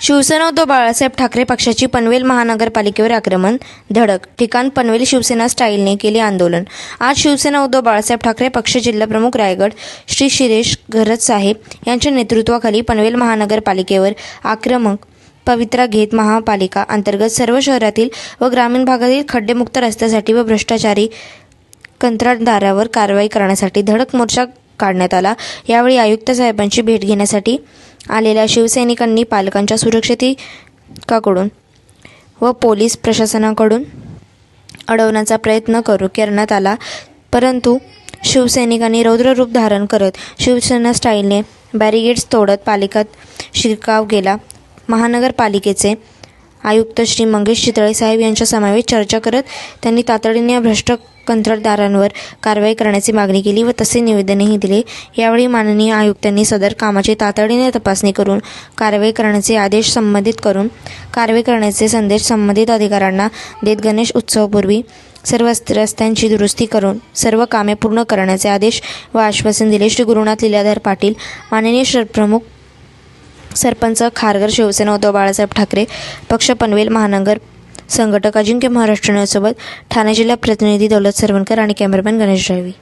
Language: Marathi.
शिवसेना उद्धव बाळासाहेब ठाकरे पक्षाची पनवेल महानगरपालिकेवर आक्रमण धडक ठिकाण पनवेल शिवसेना स्टाईलने केले आंदोलन. आज शिवसेना उद्धव बाळासाहेब ठाकरे पक्ष जिल्हाप्रमुख रायगड श्री शिरेश घरत साहेब यांच्या नेतृत्वाखाली पनवेल महानगरपालिकेवर आक्रमक पवित्रा घेत महापालिका अंतर्गत सर्व शहरातील व ग्रामीण भागातील खड्डेमुक्त रस्त्यासाठी व भ्रष्टाचारी कंत्राटदारावर कारवाई करण्यासाठी धडक मोर्चा काढण्यात आला. यावेळी आयुक्त साहेबांची भेट घेण्यासाठी आलेल्या शिवसैनिकांनी पालकांच्या सुरक्षितकाकडून व पोलीस प्रशासनाकडून अडवण्याचा प्रयत्न करू करण्यात आला. परंतु शिवसैनिकांनी रौद्ररूप धारण करत शिवसेना स्टाईलने बॅरिगेड्स तोडत पालिकात शिरकाव केला. महानगरपालिकेचे आयुक्त श्री मंगेश चितळे साहेब यांच्या समावेश चर्चा करत त्यांनी तातडीने भ्रष्ट कंत्राटदारांवर कारवाई करण्याची मागणी केली व तसे निवेदनही दिले. यावेळी माननीय आयुक्तांनी सदर कामाची तातडीने तपासणी करून कारवाई करण्याचे आदेश संबंधित करून कारवाई करण्याचे संदेश संबंधित अधिकाऱ्यांना देत गणेश उत्सवापूर्वी सर्व रस्त्यांची दुरुस्ती करून सर्व कामे पूर्ण करण्याचे आदेश व आश्वासन दिले. श्री गुरुनाथ लीलाधर पाटील माननीय शरप्रमुख सरपंच खारघर शिवसेना उद्धव बाळासाहेब ठाकरे पक्ष पनवेल महानगर संघटक अजिंक्य महाराष्ट्र न्यूजसोबत ठाणे जिल्हा प्रतिनिधी दौलत सरवणकर आणि कॅमेरामॅन गणेश ड्रायव्ही